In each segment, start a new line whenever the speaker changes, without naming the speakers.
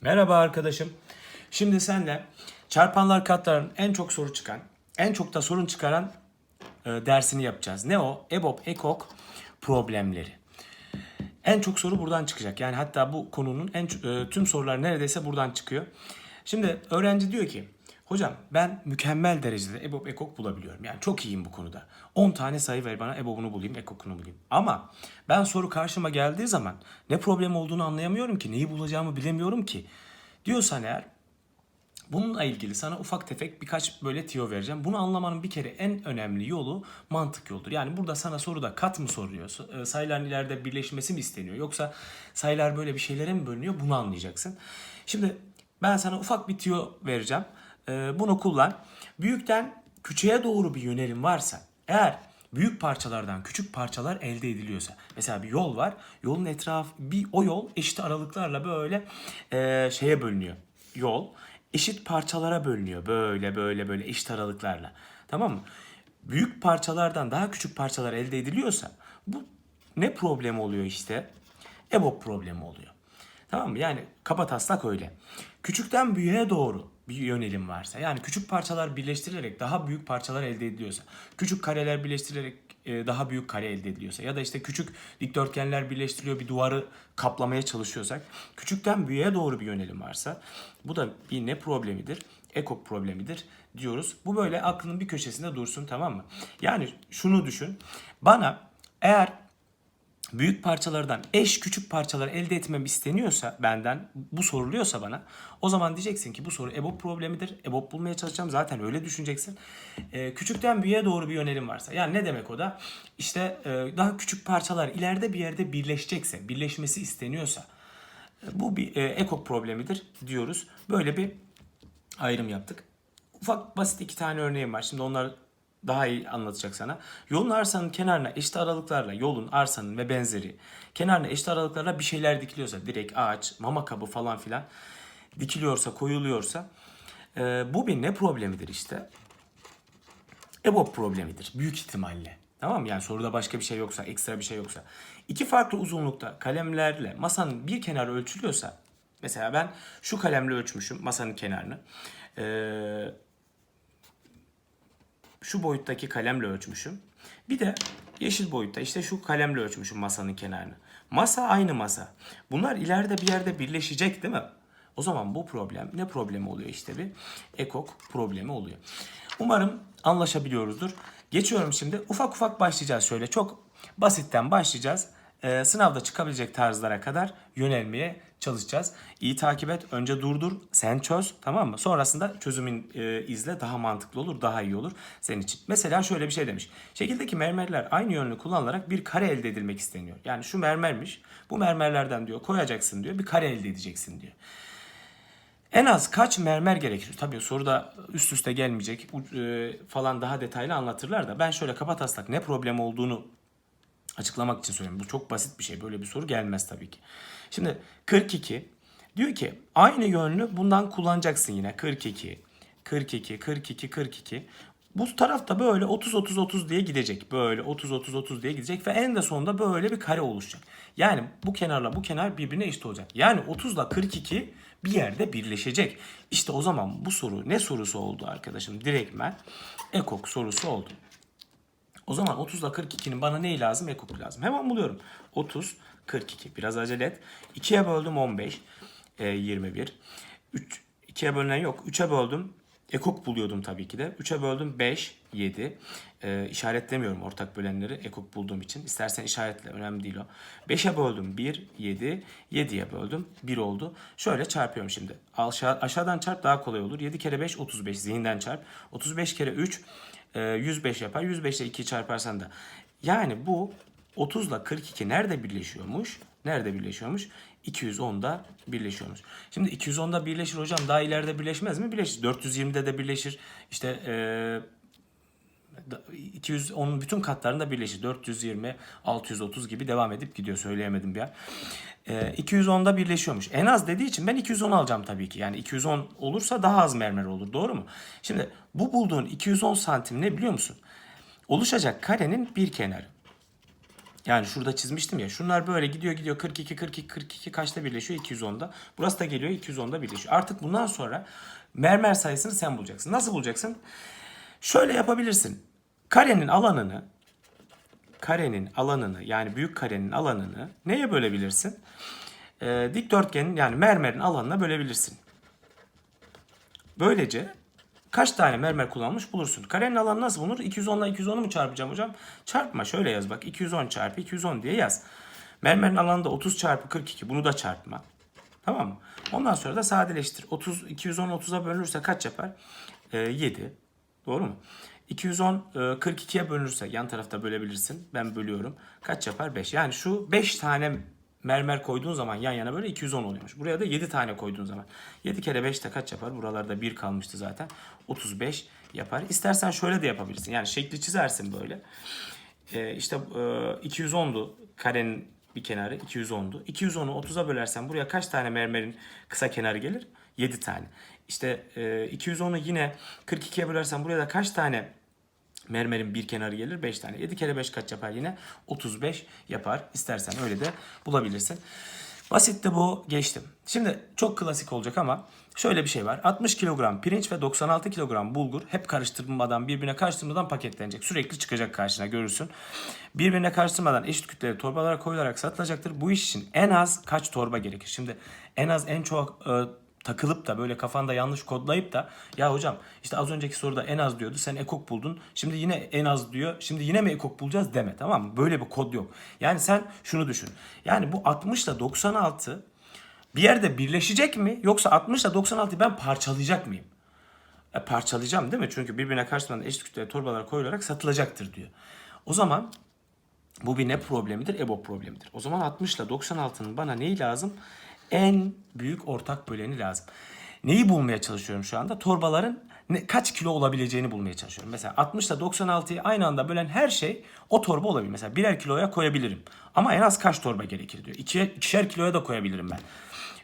Merhaba arkadaşım. Şimdi senle çarpanlar katların en çok soru çıkan, en çok da sorun çıkaran e, dersini yapacağız. Ne o? EBOB, EKOK problemleri. En çok soru buradan çıkacak. Yani hatta bu konunun en e, tüm sorular neredeyse buradan çıkıyor. Şimdi öğrenci diyor ki Hocam ben mükemmel derecede EBOB, EKOK bulabiliyorum. Yani çok iyiyim bu konuda. 10 tane sayı ver bana EBOB'unu bulayım, EKOK'unu bulayım. Ama ben soru karşıma geldiği zaman ne problem olduğunu anlayamıyorum ki. Neyi bulacağımı bilemiyorum ki. Diyorsan eğer Bununla ilgili sana ufak tefek birkaç böyle tiyo vereceğim. Bunu anlamanın bir kere en önemli yolu mantık yoldur. Yani burada sana soruda kat mı soruyor? e, Sayıların ileride birleşmesi mi isteniyor? Yoksa sayılar böyle bir şeylere mi bölünüyor? Bunu anlayacaksın. Şimdi ben sana ufak bir tiyo vereceğim. E, Bunu kullan. Büyükten küçüğe doğru bir yönelim varsa eğer büyük parçalardan küçük parçalar elde ediliyorsa mesela bir yol var. Yolun etrafı bir o yol eşit aralıklarla böyle e, şeye bölünüyor. Yol eşit parçalara bölünüyor. Böyle böyle böyle eşit aralıklarla. Tamam mı? Büyük parçalardan daha küçük parçalar elde ediliyorsa bu ne problemi oluyor işte? EBOB problemi oluyor. Tamam mı? Yani kaba taslak öyle. Küçükten büyüğe doğru bir yönelim varsa yani küçük parçalar birleştirilerek daha büyük parçalar elde ediliyorsa, küçük kareler birleştirilerek e, daha büyük kare elde ediliyorsa ya da işte küçük dikdörtgenler birleştiriliyor bir duvarı kaplamaya çalışıyorsak, küçükten büyüğe doğru bir yönelim varsa bu da bir ne problemidir? Ekok problemidir diyoruz. Bu böyle aklının bir köşesinde dursun tamam mı? Yani şunu düşün. Bana eğer büyük parçalardan eş küçük parçalar elde etmem isteniyorsa benden bu soruluyorsa bana o zaman diyeceksin ki bu soru EBOB problemidir. EBOB bulmaya çalışacağım zaten öyle düşüneceksin. Ee, küçükten büyüğe doğru bir yönelim varsa yani ne demek o da işte e, daha küçük parçalar ileride bir yerde birleşecekse birleşmesi isteniyorsa e, bu bir e, ekok problemidir diyoruz. Böyle bir ayrım yaptık. Ufak basit iki tane örneğim var. Şimdi onlar daha iyi anlatacak sana. Yolun arsanın kenarına eşit aralıklarla yolun, arsanın ve benzeri kenarına eşit aralıklarla bir şeyler dikiliyorsa direkt ağaç, mama kabı falan filan dikiliyorsa, koyuluyorsa e, bu bir ne problemidir işte? EBOB problemidir büyük ihtimalle. Tamam mı? Yani soruda başka bir şey yoksa, ekstra bir şey yoksa. İki farklı uzunlukta kalemlerle masanın bir kenarı ölçülüyorsa mesela ben şu kalemle ölçmüşüm masanın kenarını. Ee, şu boyuttaki kalemle ölçmüşüm. Bir de yeşil boyutta işte şu kalemle ölçmüşüm masanın kenarını. Masa aynı masa. Bunlar ileride bir yerde birleşecek değil mi? O zaman bu problem ne problemi oluyor işte bir ekok problemi oluyor. Umarım anlaşabiliyoruzdur. Geçiyorum şimdi. Ufak ufak başlayacağız şöyle. Çok basitten başlayacağız. Ee, sınavda çıkabilecek tarzlara kadar yönelmeye çalışacağız. İyi takip et. Önce durdur. Sen çöz. Tamam mı? Sonrasında çözümün e, izle. Daha mantıklı olur. Daha iyi olur senin için. Mesela şöyle bir şey demiş. Şekildeki mermerler aynı yönlü kullanılarak bir kare elde edilmek isteniyor. Yani şu mermermiş. Bu mermerlerden diyor koyacaksın diyor. Bir kare elde edeceksin diyor. En az kaç mermer gerekir? Tabii soruda üst üste gelmeyecek e, falan daha detaylı anlatırlar da ben şöyle kapa taslak ne problem olduğunu açıklamak için söylüyorum. Bu çok basit bir şey. Böyle bir soru gelmez tabii ki. Şimdi 42 diyor ki aynı yönlü bundan kullanacaksın yine 42 42 42 42 bu tarafta böyle 30 30 30 diye gidecek. Böyle 30 30 30 diye gidecek ve en de sonunda böyle bir kare oluşacak. Yani bu kenarla bu kenar birbirine eşit olacak. Yani 30 ile 42 bir yerde birleşecek. İşte o zaman bu soru ne sorusu oldu arkadaşım? Direktmen ekok sorusu oldu. O zaman 30 ile 42'nin bana neyi lazım? Ekok lazım. Hemen buluyorum. 30, 42. Biraz acele et. 2'ye böldüm 15, e, 21. 3, 2'ye bölünen yok. 3'e böldüm. Ekok buluyordum tabii ki de. 3'e böldüm 5, 7. E, işaretlemiyorum ortak bölenleri ekok bulduğum için. İstersen işaretle. Önemli değil o. 5'e böldüm 1, 7. 7'ye böldüm 1 oldu. Şöyle çarpıyorum şimdi. Aşağı, aşağıdan çarp daha kolay olur. 7 kere 5, 35. Zihinden çarp. 35 kere 3, e, 105 yapar. 105 ile 2'yi çarparsan da. Yani bu 30 ile 42 nerede birleşiyormuş? Nerede birleşiyormuş? 210'da birleşiyormuş. Şimdi 210'da birleşir hocam daha ileride birleşmez mi? Birleşir. 420'de de birleşir. İşte eee 210'un bütün katlarında birleşir. 420, 630 gibi devam edip gidiyor. Söyleyemedim bir an. Ee, 210'da birleşiyormuş. En az dediği için ben 210 alacağım tabii ki. Yani 210 olursa daha az mermer olur. Doğru mu? Şimdi bu bulduğun 210 santim ne biliyor musun? Oluşacak karenin bir kenarı. Yani şurada çizmiştim ya. Şunlar böyle gidiyor gidiyor 42 42 42 kaçta birleşiyor? 210'da. Burası da geliyor 210'da birleşiyor. Artık bundan sonra mermer sayısını sen bulacaksın. Nasıl bulacaksın? Şöyle yapabilirsin. Karenin alanını karenin alanını yani büyük karenin alanını neye bölebilirsin? Ee, dikdörtgenin yani mermerin alanına bölebilirsin. Böylece kaç tane mermer kullanmış bulursun. Karenin alanı nasıl bulunur? 210 ile 210'u mu çarpacağım hocam? Çarpma şöyle yaz bak 210 çarpı 210 diye yaz. Mermerin alanı da 30 çarpı 42 bunu da çarpma. Tamam mı? Ondan sonra da sadeleştir. 30 210 30'a bölünürse kaç yapar? Ee, 7. Doğru mu? 210 e, 42'ye bölünürse yan tarafta bölebilirsin. Ben bölüyorum. Kaç yapar? 5. Yani şu 5 tane mermer koyduğun zaman yan yana böyle 210 oluyormuş. Buraya da 7 tane koyduğun zaman. 7 kere 5 de kaç yapar? Buralarda 1 kalmıştı zaten. 35 yapar. İstersen şöyle de yapabilirsin. Yani şekli çizersin böyle. Ee, işte e, 210'du karenin bir kenarı 210'du. 210'u 30'a bölersen buraya kaç tane mermerin kısa kenarı gelir? 7 tane. İşte e, 210'u yine 42'ye bölersen buraya da kaç tane mermerin bir kenarı gelir? 5 tane. 7 kere 5 kaç yapar yine? 35 yapar. İstersen öyle de bulabilirsin. Basitti bu. Geçtim. Şimdi çok klasik olacak ama şöyle bir şey var. 60 kilogram pirinç ve 96 kilogram bulgur hep karıştırmadan birbirine karıştırmadan paketlenecek. Sürekli çıkacak karşına görürsün. Birbirine karıştırmadan eşit kütleli torbalara koyularak satılacaktır. Bu iş için en az kaç torba gerekir? Şimdi en az en çok e, takılıp da böyle kafanda yanlış kodlayıp da ya hocam işte az önceki soruda en az diyordu sen ekok buldun şimdi yine en az diyor şimdi yine mi ekok bulacağız deme tamam mı? Böyle bir kod yok. Yani sen şunu düşün. Yani bu 60 ile 96 bir yerde birleşecek mi yoksa 60 ile 96'yı ben parçalayacak mıyım? E, parçalayacağım değil mi? Çünkü birbirine karşılanan eşit kütleli torbalara koyularak satılacaktır diyor. O zaman bu bir ne problemidir? EBO problemidir. O zaman 60 ile 96'nın bana neyi lazım? En büyük ortak böleni lazım. Neyi bulmaya çalışıyorum şu anda? Torbaların ne, kaç kilo olabileceğini bulmaya çalışıyorum. Mesela 60 ile 96'yı aynı anda bölen her şey o torba olabilir. Mesela birer kiloya koyabilirim. Ama en az kaç torba gerekir diyor. İkiye, ikişer kiloya da koyabilirim ben.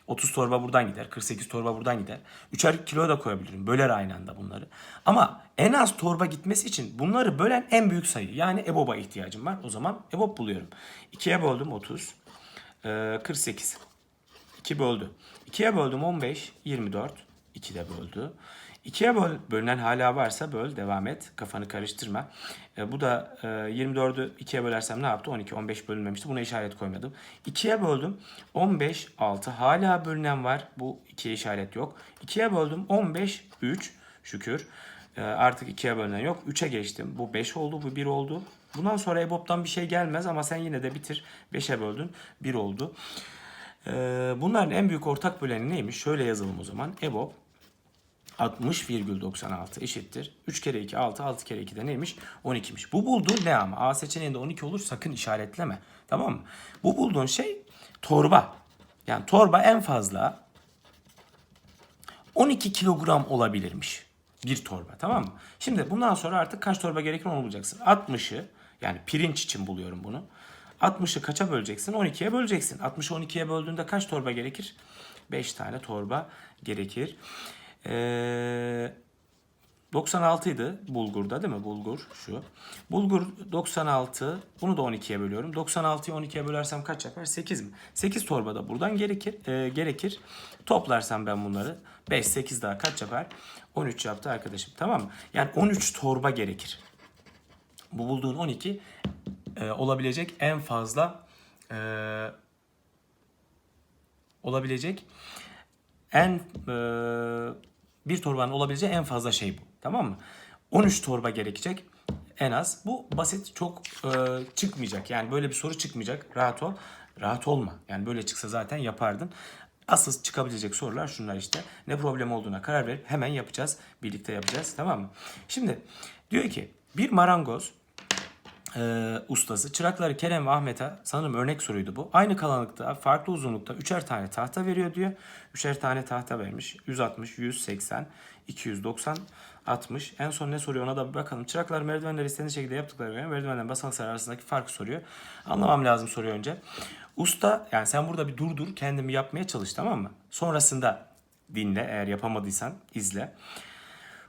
30 torba buradan gider. 48 torba buradan gider. Üçer kilo da koyabilirim. Böler aynı anda bunları. Ama en az torba gitmesi için bunları bölen en büyük sayı. Yani EBOB'a ihtiyacım var. O zaman EBOB buluyorum. 2'ye böldüm 30. Ee, 48. 2 böldü. 2'ye böldüm 15. 24. 2 de böldü. 2'ye böl, bölünen hala varsa böl devam et. Kafanı karıştırma. E, bu da e, 24'ü 2'ye bölersem ne yaptı? 12, 15 bölünmemişti. Buna işaret koymadım. 2'ye böldüm. 15, 6. Hala bölünen var. Bu 2'ye işaret yok. 2'ye böldüm. 15, 3. Şükür. E, artık 2'ye bölünen yok. 3'e geçtim. Bu 5 oldu. Bu 1 oldu. Bundan sonra EBOB'dan bir şey gelmez ama sen yine de bitir. 5'e böldün. 1 oldu. E, bunların en büyük ortak böleni neymiş? Şöyle yazalım o zaman. EBOB 60,96 eşittir. 3 kere 2 6, 6 kere 2 de neymiş? 12'miş. Bu bulduğun ne ama? A seçeneğinde 12 olur sakın işaretleme. Tamam mı? Bu bulduğun şey torba. Yani torba en fazla 12 kilogram olabilirmiş. Bir torba tamam mı? Şimdi bundan sonra artık kaç torba gerekir onu bulacaksın. 60'ı yani pirinç için buluyorum bunu. 60'ı kaça böleceksin? 12'ye böleceksin. 60'ı 12'ye böldüğünde kaç torba gerekir? 5 tane torba gerekir. Ee, 96 idi bulgurda değil mi? Bulgur şu. Bulgur 96. Bunu da 12'ye bölüyorum. 96'yı 12'ye bölersem kaç yapar? 8 mi? 8 torba da buradan gerekir. e, gerekir. Toplarsam ben bunları 5, 8 daha kaç yapar? 13 yaptı arkadaşım. Tamam mı? Yani 13 torba gerekir. Bu bulduğun 12 e, olabilecek en fazla e, olabilecek en e, bir torbanın olabileceği en fazla şey bu. Tamam mı? 13 torba gerekecek en az. Bu basit çok e, çıkmayacak. Yani böyle bir soru çıkmayacak. Rahat ol. Rahat olma. Yani böyle çıksa zaten yapardın. Asıl çıkabilecek sorular şunlar işte. Ne problem olduğuna karar verip hemen yapacağız. Birlikte yapacağız. Tamam mı? Şimdi diyor ki bir marangoz e, ustası çırakları Kerem ve Ahmet'e sanırım örnek soruydu bu. Aynı kalınlıkta farklı uzunlukta üçer tane tahta veriyor diyor. Üçer tane tahta vermiş. 160, 180, 290, 60. En son ne soruyor ona da bir bakalım. Çıraklar merdivenleri istediği şekilde yaptıkları göre merdivenle basamaklar arasındaki farkı soruyor. Anlamam lazım soruyor önce. Usta yani sen burada bir dur dur kendimi yapmaya çalış tamam mı? Sonrasında dinle eğer yapamadıysan izle.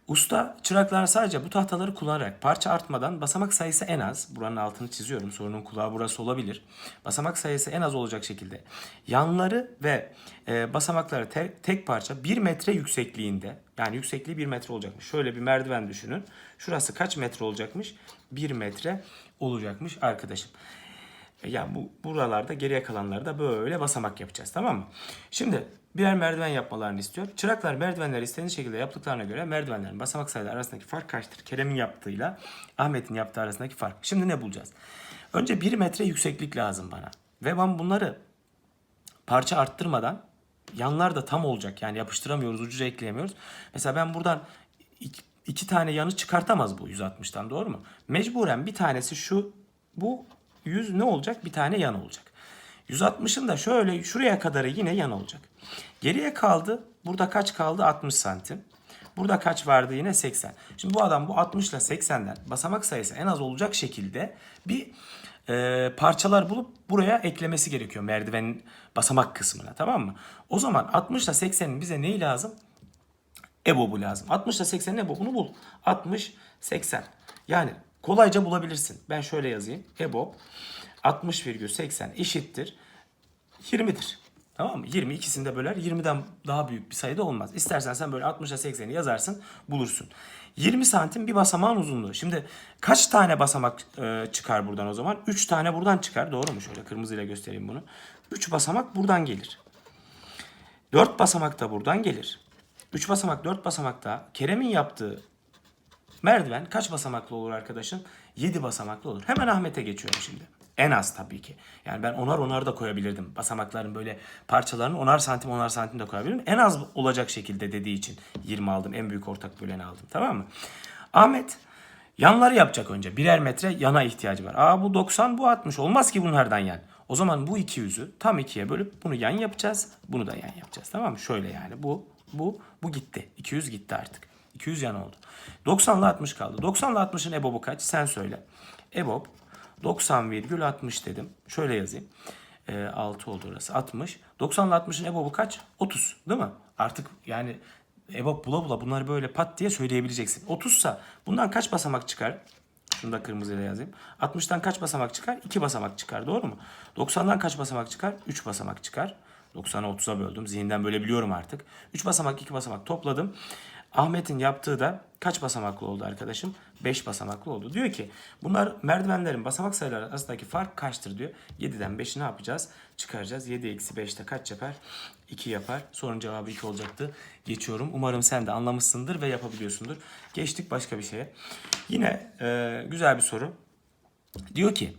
Usta çıraklar sadece bu tahtaları kullanarak parça artmadan basamak sayısı en az, buranın altını çiziyorum sorunun kulağı burası olabilir. Basamak sayısı en az olacak şekilde yanları ve e, basamakları te- tek parça 1 metre yüksekliğinde yani yüksekliği 1 metre olacakmış. Şöyle bir merdiven düşünün. Şurası kaç metre olacakmış? 1 metre olacakmış arkadaşım. E, Yani bu buralarda geriye kalanları da böyle basamak yapacağız tamam mı? Şimdi birer merdiven yapmalarını istiyor. Çıraklar merdivenleri istediği şekilde yaptıklarına göre merdivenlerin basamak sayıları arasındaki fark kaçtır? Kerem'in yaptığıyla Ahmet'in yaptığı arasındaki fark. Şimdi ne bulacağız? Önce 1 metre yükseklik lazım bana. Ve ben bunları parça arttırmadan yanlar da tam olacak. Yani yapıştıramıyoruz, ucuca ekleyemiyoruz. Mesela ben buradan iki, iki tane yanı çıkartamaz bu 160'tan doğru mu? Mecburen bir tanesi şu, bu 100 ne olacak? Bir tane yan olacak. 160'ın da şöyle şuraya kadarı yine yan olacak. Geriye kaldı. Burada kaç kaldı? 60 santim. Burada kaç vardı yine 80. Şimdi bu adam bu 60 ile 80'den basamak sayısı en az olacak şekilde bir e, parçalar bulup buraya eklemesi gerekiyor merdivenin basamak kısmına tamam mı? O zaman 60 ile 80'in bize neyi lazım? EBOB'u lazım. 60 ile 80'in EBOB'unu bul. 60, 80. Yani kolayca bulabilirsin. Ben şöyle yazayım. EBOB 60,80 eşittir 20'dir. Tamam mı? 20 ikisini de böler. 20'den daha büyük bir sayıda olmaz. İstersen sen böyle 60'a 80'i yazarsın bulursun. 20 santim bir basamağın uzunluğu. Şimdi kaç tane basamak e, çıkar buradan o zaman? 3 tane buradan çıkar. Doğru mu? Şöyle kırmızıyla göstereyim bunu. 3 basamak buradan gelir. 4 basamak da buradan gelir. 3 basamak 4 basamak da Kerem'in yaptığı merdiven kaç basamaklı olur arkadaşım? 7 basamaklı olur. Hemen Ahmet'e geçiyorum şimdi. En az tabii ki. Yani ben onar onar da koyabilirdim. Basamakların böyle parçalarını onar santim onar santim de koyabilirim. En az olacak şekilde dediği için 20 aldım. En büyük ortak böleni aldım. Tamam mı? Ahmet yanları yapacak önce. Birer metre yana ihtiyacı var. Aa bu 90 bu 60. Olmaz ki bunlardan yan. O zaman bu iki yüzü tam ikiye bölüp bunu yan yapacağız. Bunu da yan yapacağız. Tamam mı? Şöyle yani bu bu bu gitti. 200 gitti artık. 200 yan oldu. 90 ile 60 kaldı. 90 ile 60'ın EBOB'u kaç? Sen söyle. EBOB 90,60 dedim. Şöyle yazayım. Ee, 6 oldu orası. 60. 90 ile 60'ın EBOB'u kaç? 30 değil mi? Artık yani EBOB bula bula bunları böyle pat diye söyleyebileceksin. 30 sa bundan kaç basamak çıkar? Şunu da kırmızıyla yazayım. 60'tan kaç basamak çıkar? 2 basamak çıkar. Doğru mu? 90'dan kaç basamak çıkar? 3 basamak çıkar. 90'ı 30'a böldüm. Zihinden böyle biliyorum artık. 3 basamak 2 basamak topladım. Ahmet'in yaptığı da kaç basamaklı oldu arkadaşım? 5 basamaklı oldu. Diyor ki bunlar merdivenlerin basamak sayıları arasındaki fark kaçtır diyor. 7'den 5'i ne yapacağız? Çıkaracağız. 7 eksi 5'te kaç yapar? 2 yapar. Sorunun cevabı 2 olacaktı. Geçiyorum. Umarım sen de anlamışsındır ve yapabiliyorsundur. Geçtik başka bir şeye. Yine e, güzel bir soru. Diyor ki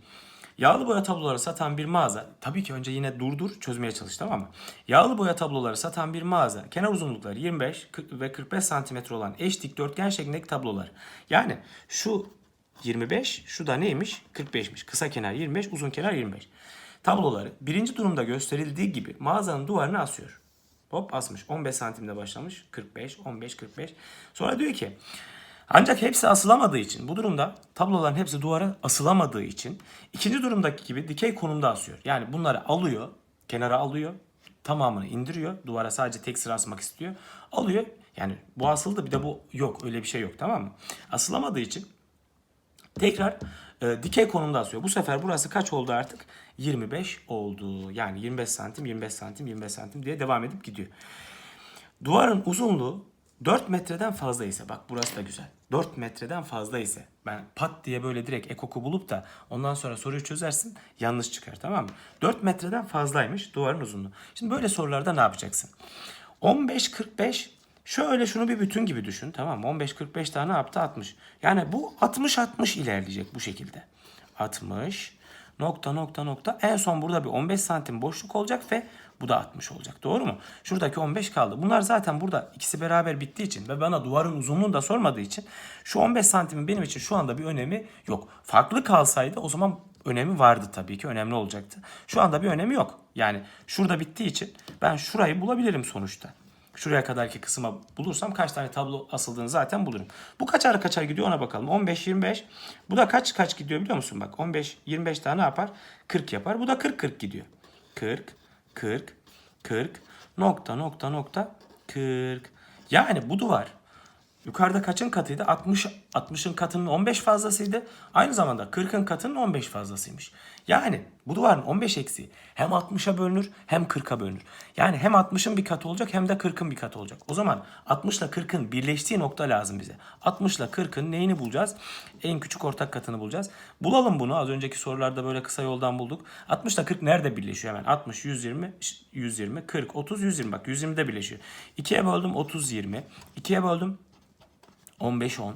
yağlı boya tabloları satan bir mağaza tabii ki önce yine durdur çözmeye çalış tamam mı? Yağlı boya tabloları satan bir mağaza kenar uzunlukları 25 40 ve 45 santimetre olan eş dikdörtgen şeklindeki tablolar. Yani şu 25 şu da neymiş? 45'miş. Kısa kenar 25 uzun kenar 25. Tabloları birinci durumda gösterildiği gibi mağazanın duvarına asıyor. Hop asmış. 15 santimde başlamış. 45, 15, 45. Sonra diyor ki ancak hepsi asılamadığı için bu durumda tabloların hepsi duvara asılamadığı için ikinci durumdaki gibi dikey konumda asıyor. Yani bunları alıyor, kenara alıyor, tamamını indiriyor. Duvara sadece tek sıra asmak istiyor. Alıyor. Yani bu asıldı bir de bu yok. Öyle bir şey yok tamam mı? Asılamadığı için tekrar e, dikey konumda asıyor. Bu sefer burası kaç oldu artık? 25 oldu. Yani 25 santim, 25 santim, 25 santim diye devam edip gidiyor. Duvarın uzunluğu 4 metreden fazla ise bak burası da güzel. 4 metreden fazla ise ben pat diye böyle direkt ekoku bulup da ondan sonra soruyu çözersin yanlış çıkar tamam mı? 4 metreden fazlaymış duvarın uzunluğu. Şimdi böyle sorularda ne yapacaksın? 15-45 şöyle şunu bir bütün gibi düşün tamam mı? 15-45 tane yaptı 60. Yani bu 60-60 ilerleyecek bu şekilde. 60 nokta nokta nokta en son burada bir 15 santim boşluk olacak ve bu da 60 olacak. Doğru mu? Şuradaki 15 kaldı. Bunlar zaten burada ikisi beraber bittiği için ve bana duvarın uzunluğunu da sormadığı için şu 15 santimin benim için şu anda bir önemi yok. Farklı kalsaydı o zaman önemi vardı tabii ki. Önemli olacaktı. Şu anda bir önemi yok. Yani şurada bittiği için ben şurayı bulabilirim sonuçta. Şuraya kadarki kısma bulursam kaç tane tablo asıldığını zaten bulurum. Bu kaçar kaçar gidiyor ona bakalım. 15 25. Bu da kaç kaç gidiyor biliyor musun? Bak 15 25 tane yapar? 40 yapar. Bu da 40 40 gidiyor. 40 40 40 nokta nokta nokta 40. Yani bu duvar Yukarıda kaçın katıydı? 60 60'ın katının 15 fazlasıydı. Aynı zamanda 40'ın katının 15 fazlasıymış. Yani bu duvarın 15 eksiği hem 60'a bölünür hem 40'a bölünür. Yani hem 60'ın bir katı olacak hem de 40'ın bir katı olacak. O zaman 60 ile 40'ın birleştiği nokta lazım bize. 60 ile 40'ın neyini bulacağız? En küçük ortak katını bulacağız. Bulalım bunu. Az önceki sorularda böyle kısa yoldan bulduk. 60 ile 40 nerede birleşiyor hemen? 60, 120, 120, 40, 30, 120. Bak 120'de birleşiyor. 2'ye böldüm 30, 20. 2'ye böldüm 15 10.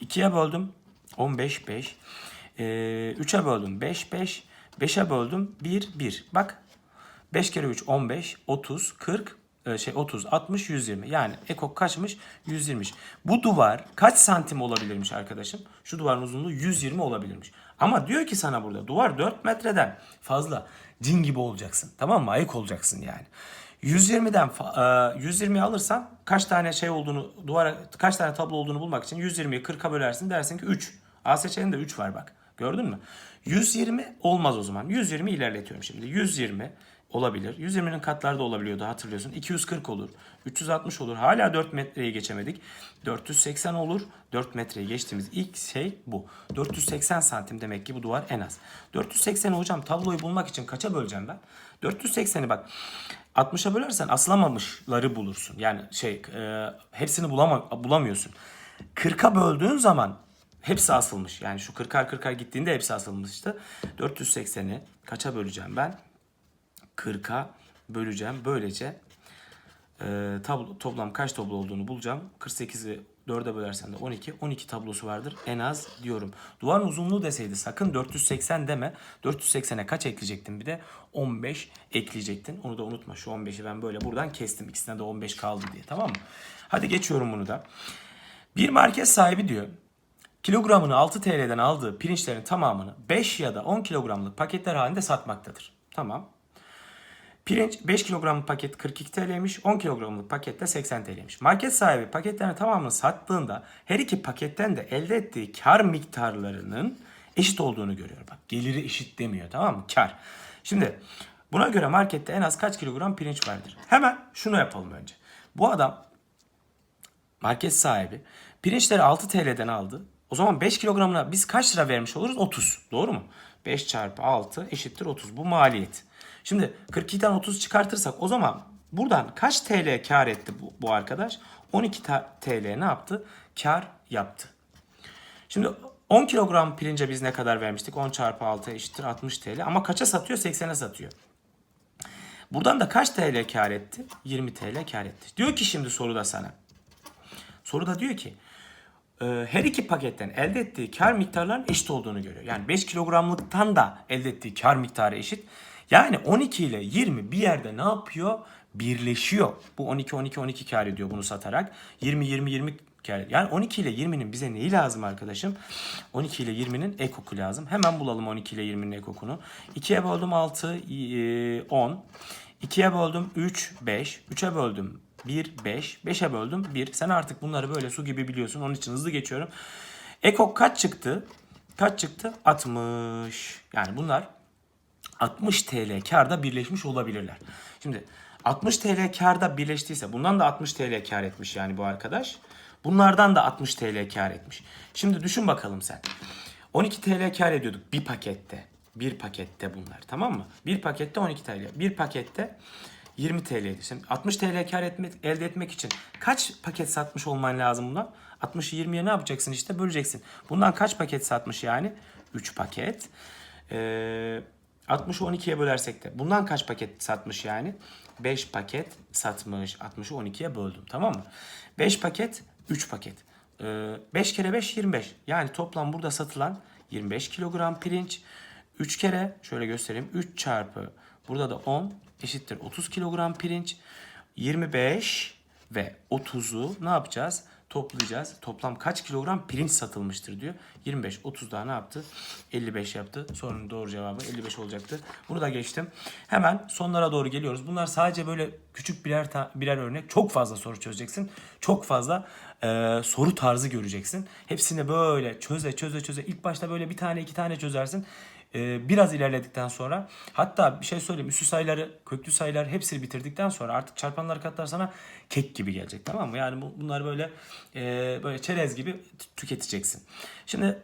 2'ye böldüm 15 5. Ee, 3'e böldüm 5 5. 5'e böldüm 1 1. Bak 5 kere 3 15 30 40 e, şey 30 60 120. Yani ekok kaçmış? 120. Bu duvar kaç santim olabilirmiş arkadaşım? Şu duvarın uzunluğu 120 olabilirmiş. Ama diyor ki sana burada duvar 4 metreden fazla cin gibi olacaksın. Tamam mı? Ayık olacaksın yani. 120'den fa- e, 120 alırsan kaç tane şey olduğunu duvara kaç tane tablo olduğunu bulmak için 120'yi 40'a bölersin dersin ki 3. A seçeneğinde 3 var bak. Gördün mü? 120 olmaz o zaman. 120 ilerletiyorum şimdi. 120 olabilir. 120'nin katları da olabiliyordu hatırlıyorsun. 240 olur. 360 olur. Hala 4 metreyi geçemedik. 480 olur. 4 metreyi geçtiğimiz ilk şey bu. 480 santim demek ki bu duvar en az. 480'i hocam tabloyu bulmak için kaça böleceğim ben? 480'i bak 60'a bölersen asılamamışları bulursun. Yani şey e, hepsini bulama, bulamıyorsun. 40'a böldüğün zaman hepsi asılmış. Yani şu 40'ar 40'ar gittiğinde hepsi asılmıştı. 480'i kaça böleceğim ben? 40'a böleceğim. Böylece e, tablo, toplam kaç tablo olduğunu bulacağım. 48'i 4'e bölersen de 12. 12 tablosu vardır en az diyorum. Duvarın uzunluğu deseydi sakın 480 deme. 480'e kaç ekleyecektin bir de? 15 ekleyecektin. Onu da unutma. Şu 15'i ben böyle buradan kestim. İkisine de 15 kaldı diye tamam mı? Hadi geçiyorum bunu da. Bir market sahibi diyor kilogramını 6 TL'den aldığı pirinçlerin tamamını 5 ya da 10 kilogramlık paketler halinde satmaktadır. Tamam. Pirinç 5 kilogramlık paket 42 TL'ymiş, 10 kilogramlık paket de 80 TL'ymiş. Market sahibi paketlerin tamamını sattığında her iki paketten de elde ettiği kar miktarlarının eşit olduğunu görüyor. Bak geliri eşit demiyor tamam mı? Kar. Şimdi buna göre markette en az kaç kilogram pirinç vardır? Hemen şunu yapalım önce. Bu adam market sahibi pirinçleri 6 TL'den aldı. O zaman 5 kilogramına biz kaç lira vermiş oluruz? 30. Doğru mu? 5 çarpı 6 eşittir 30. Bu maliyet. Şimdi 42'den 30 çıkartırsak o zaman buradan kaç TL kar etti bu, bu arkadaş? 12 ta- TL ne yaptı? Kar yaptı. Şimdi 10 kilogram pirince biz ne kadar vermiştik? 10 çarpı 6 eşittir 60 TL. Ama kaça satıyor? 80'e satıyor. Buradan da kaç TL kar etti? 20 TL kar etti. Diyor ki şimdi soruda sana. Soruda diyor ki e, her iki paketten elde ettiği kar miktarlarının eşit olduğunu görüyor. Yani 5 kilogramlıktan da elde ettiği kar miktarı eşit. Yani 12 ile 20 bir yerde ne yapıyor? Birleşiyor. Bu 12 12 12 kar ediyor bunu satarak. 20 20 20 kar. Yani 12 ile 20'nin bize neyi lazım arkadaşım? 12 ile 20'nin ekoku lazım. Hemen bulalım 12 ile 20'nin ekokunu. 2'ye böldüm 6 e, 10. 2'ye böldüm 3 5. 3'e böldüm 1 5. 5'e böldüm 1. Sen artık bunları böyle su gibi biliyorsun. Onun için hızlı geçiyorum. Ekok kaç çıktı? Kaç çıktı? 60. Yani bunlar 60 TL karda birleşmiş olabilirler. Şimdi 60 TL karda birleştiyse bundan da 60 TL kar etmiş yani bu arkadaş. Bunlardan da 60 TL kar etmiş. Şimdi düşün bakalım sen. 12 TL kar ediyorduk bir pakette. Bir pakette bunlar tamam mı? Bir pakette 12 TL. Bir pakette 20 TL'ydi. Şimdi 60 TL kar etmek, elde etmek için kaç paket satmış olman lazım bundan? 60'ı 20'ye ne yapacaksın işte böleceksin. Bundan kaç paket satmış yani? 3 paket. Ee, 60'ı 12'ye bölersek de bundan kaç paket satmış yani? 5 paket satmış. 60'ı 12'ye böldüm tamam mı? 5 paket 3 paket. Ee, 5 kere 5 25. Yani toplam burada satılan 25 kilogram pirinç. 3 kere şöyle göstereyim. 3 çarpı burada da 10 eşittir 30 kilogram pirinç. 25 ve 30'u ne yapacağız? Toplayacağız. Toplam kaç kilogram pirinç satılmıştır diyor. 25, 30 daha ne yaptı? 55 yaptı. Sorunun doğru cevabı 55 olacaktı. Bunu da geçtim. Hemen sonlara doğru geliyoruz. Bunlar sadece böyle küçük birer birer örnek. Çok fazla soru çözeceksin. Çok fazla e, soru tarzı göreceksin. Hepsini böyle çöze çöze çöze. İlk başta böyle bir tane iki tane çözersin. E, biraz ilerledikten sonra hatta bir şey söyleyeyim üstü sayıları, köklü sayılar hepsini bitirdikten sonra artık çarpanlar katlar sana kek gibi gelecek tamam mı? Yani bu, bunlar böyle e, böyle çerez gibi tüketeceksin. Şimdi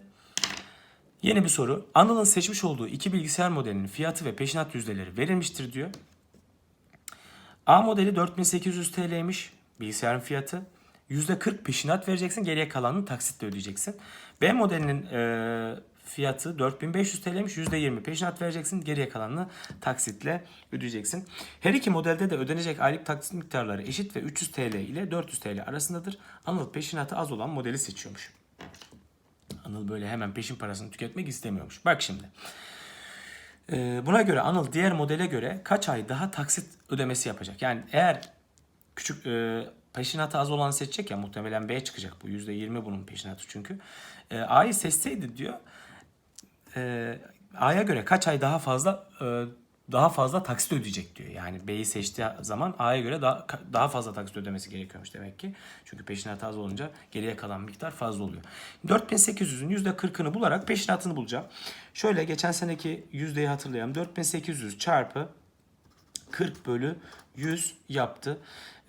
Yeni bir soru. Anıl'ın seçmiş olduğu iki bilgisayar modelinin fiyatı ve peşinat yüzdeleri verilmiştir diyor. A modeli 4800 TL'ymiş bilgisayarın fiyatı. %40 peşinat vereceksin. Geriye kalanını taksitle ödeyeceksin. B modelinin e, fiyatı 4500 TL'ymiş. %20 peşinat vereceksin. Geriye kalanını taksitle ödeyeceksin. Her iki modelde de ödenecek aylık taksit miktarları eşit ve 300 TL ile 400 TL arasındadır. Anıl peşinatı az olan modeli seçiyormuş. Anıl böyle hemen peşin parasını tüketmek istemiyormuş. Bak şimdi. Ee, buna göre Anıl diğer modele göre kaç ay daha taksit ödemesi yapacak? Yani eğer küçük e, peşinatı az olanı seçecek ya muhtemelen B çıkacak bu. %20 bunun peşinatı çünkü. E, A'yı seçseydi diyor e, A'ya göre kaç ay daha fazla e, daha fazla taksit ödeyecek diyor. Yani B'yi seçtiği zaman A'ya göre daha daha fazla taksit ödemesi gerekiyormuş demek ki. Çünkü peşinat az olunca geriye kalan miktar fazla oluyor. 4800'ün %40'ını bularak peşinatını bulacağım. Şöyle geçen seneki yüzdeyi hatırlayalım. 4800 çarpı 40 bölü 100 yaptı.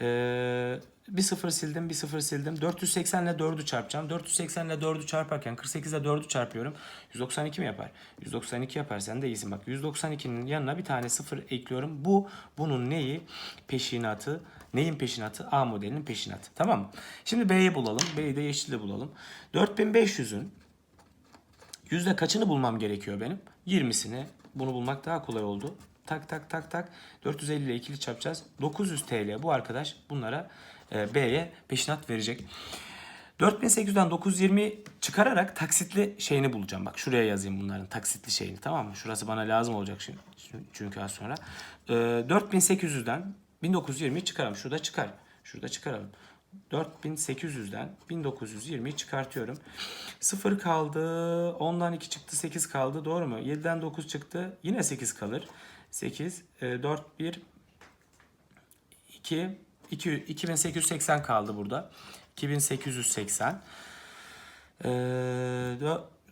Ee, bir sıfır sildim, bir sıfır sildim. 480 ile 4'ü çarpacağım. 480 ile 4'ü çarparken 48 ile 4'ü çarpıyorum. 192 mi yapar? 192 yapar. Sen de iyisin bak. 192'nin yanına bir tane sıfır ekliyorum. Bu bunun neyi? Peşinatı. Neyin peşinatı? A modelinin peşinatı. Tamam mı? Şimdi B'yi bulalım. B'yi de yeşille bulalım. 4500'ün Yüzde kaçını bulmam gerekiyor benim? 20'sini. Bunu bulmak daha kolay oldu. Tak tak tak tak. 450 ile ikili çarpacağız. 900 TL bu arkadaş bunlara B'ye peşinat verecek. 4800'den 920 çıkararak taksitli şeyini bulacağım. Bak şuraya yazayım bunların taksitli şeyini tamam mı? Şurası bana lazım olacak şimdi. Çünkü az sonra. E, 4800'den 1920 çıkaralım. Şurada çıkar. Şurada çıkaralım. 4800'den 1920'yi çıkartıyorum. 0 kaldı. 10'dan 2 çıktı. 8 kaldı. Doğru mu? 7'den 9 çıktı. Yine 8 kalır. 8, e, 4, 1, 2, 2 2880 kaldı burada. 2880. Ee,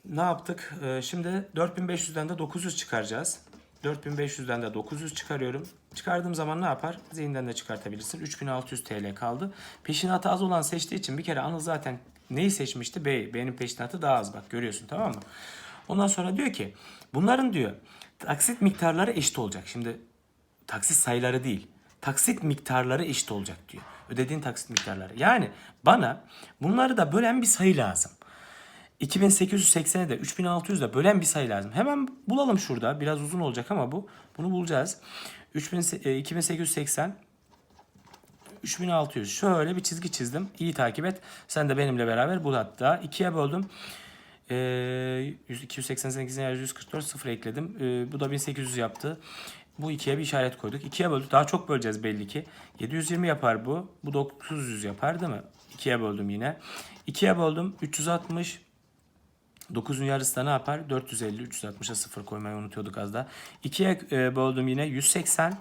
ne yaptık? Ee, şimdi 4500'den de 900 çıkaracağız. 4500'den de 900 çıkarıyorum. Çıkardığım zaman ne yapar? Zihinden de çıkartabilirsin. 3600 TL kaldı. Peşinatı az olan seçtiği için bir kere Anıl zaten neyi seçmişti? B. B'nin peşinatı daha az bak görüyorsun tamam mı? Ondan sonra diyor ki bunların diyor taksit miktarları eşit olacak. Şimdi taksit sayıları değil. Taksit miktarları eşit olacak diyor. Ödediğin taksit miktarları. Yani bana bunları da bölen bir sayı lazım. 2880'e de 3600 de bölen bir sayı lazım. Hemen bulalım şurada. Biraz uzun olacak ama bu. Bunu bulacağız. 3000, e, 2880 3600. Şöyle bir çizgi çizdim. İyi takip et. Sen de benimle beraber bul hatta. 2'ye böldüm. 100 288'in yer 144 sıfır ekledim. Ee, bu da 1800 yaptı. Bu ikiye bir işaret koyduk. 2'ye böldük. Daha çok böleceğiz belli ki. 720 yapar bu. Bu 900 yapar değil mi? 2'ye böldüm yine. 2'ye böldüm. 360 9'un yarısı da ne yapar? 450, 360'a 0 koymayı unutuyorduk az da. 2'ye e, böldüm yine 180,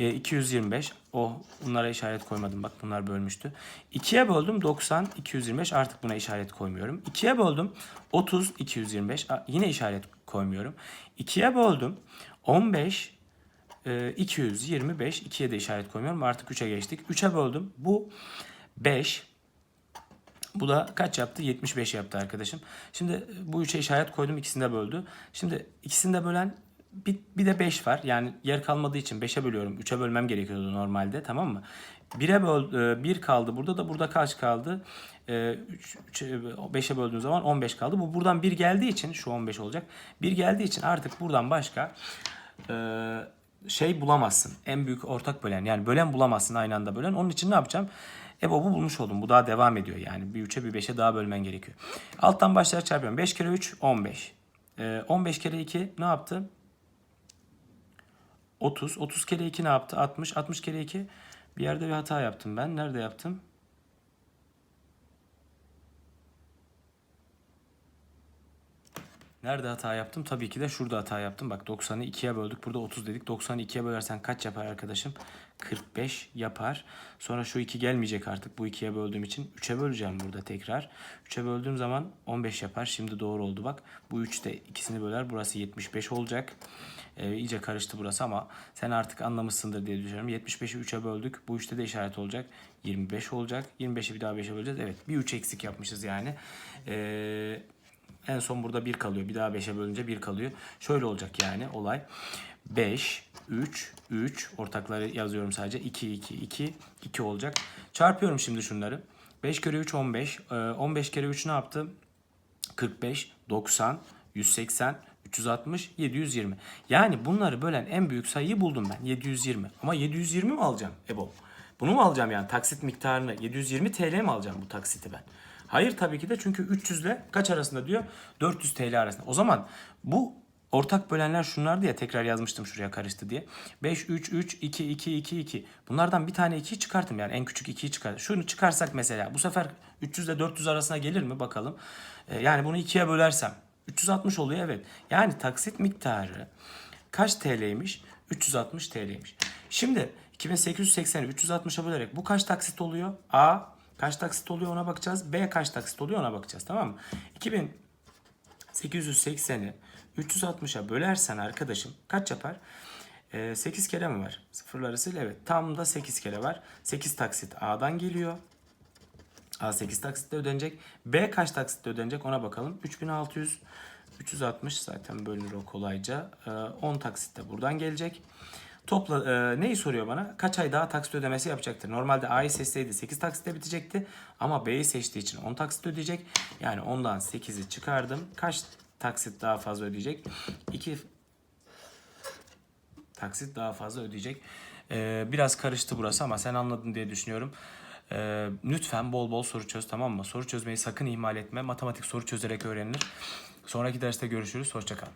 e, 225. O bunlara işaret koymadım bak bunlar bölmüştü. 2'ye böldüm 90, 225 artık buna işaret koymuyorum. 2'ye böldüm 30, 225 A, yine işaret koymuyorum. 2'ye böldüm 15, e, 225, 2'ye de işaret koymuyorum. Artık 3'e geçtik. 3'e böldüm bu 5, bu da kaç yaptı? 75 yaptı arkadaşım. Şimdi bu üçe işaret koydum ikisini de böldü. Şimdi ikisini de bölen bir, bir de 5 var. Yani yer kalmadığı için 5'e bölüyorum. 3'e bölmem gerekiyordu normalde tamam mı? 1'e böl 1 kaldı burada da burada kaç kaldı? 5'e böldüğüm zaman 15 kaldı. Bu buradan 1 geldiği için şu 15 olacak. 1 geldiği için artık buradan başka e, şey bulamazsın. En büyük ortak bölen yani bölen bulamazsın aynı anda bölen. Onun için ne yapacağım? EBOB'u bulmuş oldum. Bu daha devam ediyor yani. Bir 3'e bir 5'e daha bölmen gerekiyor. Alttan başlayarak çarpıyorum. 5 kere 3 15. Ee, 15 kere 2 ne yaptı? 30. 30 kere 2 ne yaptı? 60. 60 kere 2 bir yerde bir hata yaptım ben. Nerede yaptım? Nerede hata yaptım? Tabii ki de şurada hata yaptım. Bak 90'ı 2'ye böldük. Burada 30 dedik. 90'ı 2'ye bölersen kaç yapar arkadaşım? 45 yapar. Sonra şu 2 gelmeyecek artık. Bu 2'ye böldüğüm için 3'e böleceğim burada tekrar. 3'e böldüğüm zaman 15 yapar. Şimdi doğru oldu bak. Bu 3 de ikisini böler. Burası 75 olacak. Ee, iyice karıştı burası ama sen artık anlamışsındır diye düşünüyorum. 75'i 3'e böldük. Bu 3'te de işaret olacak. 25 olacak. 25'i bir daha 5'e böleceğiz. Evet bir 3 eksik yapmışız yani. Ee, en son burada 1 kalıyor. Bir daha 5'e bölünce 1 kalıyor. Şöyle olacak yani olay. 5, 3, 3 ortakları yazıyorum sadece. 2, 2, 2, 2 olacak. Çarpıyorum şimdi şunları. 5 kere 3 15. Ee, 15 kere 3 ne yaptı? 45, 90, 180, 360, 720. Yani bunları bölen en büyük sayıyı buldum ben. 720. Ama 720 mi alacağım Ebo? Bunu mu alacağım yani taksit miktarını? 720 TL mi alacağım bu taksiti ben? Hayır tabii ki de çünkü 300 ile kaç arasında diyor? 400 TL arasında. O zaman bu ortak bölenler şunlardı ya tekrar yazmıştım şuraya karıştı diye. 5, 3, 3, 2, 2, 2, 2. Bunlardan bir tane 2'yi çıkartım yani en küçük 2'yi çıkart. Şunu çıkarsak mesela bu sefer 300 ile 400 arasına gelir mi bakalım. Ee, yani bunu 2'ye bölersem 360 oluyor evet. Yani taksit miktarı kaç TL'ymiş? 360 TL'ymiş. Şimdi 2880'i 360'a bölerek bu kaç taksit oluyor? A kaç taksit oluyor ona bakacağız. B kaç taksit oluyor ona bakacağız tamam mı? 2880'i 360'a bölersen arkadaşım kaç yapar? Ee, 8 kere mi var? Sıfırlar arasıyla evet. Tam da 8 kere var. 8 taksit A'dan geliyor. A 8 taksitle ödenecek. B kaç taksitle ödenecek ona bakalım. 3600 360 zaten bölünür o kolayca. Ee, 10 taksitte buradan gelecek. Topla e, neyi soruyor bana? Kaç ay daha taksit ödemesi yapacaktır? Normalde A'yı seçseydi 8 taksitte bitecekti. Ama B'yi seçtiği için 10 taksit ödeyecek. Yani ondan 8'i çıkardım. Kaç taksit daha fazla ödeyecek? 2 taksit daha fazla ödeyecek. Ee, biraz karıştı burası ama sen anladın diye düşünüyorum. Ee, lütfen bol bol soru çöz tamam mı? Soru çözmeyi sakın ihmal etme. Matematik soru çözerek öğrenilir. Sonraki derste görüşürüz. Hoşçakal.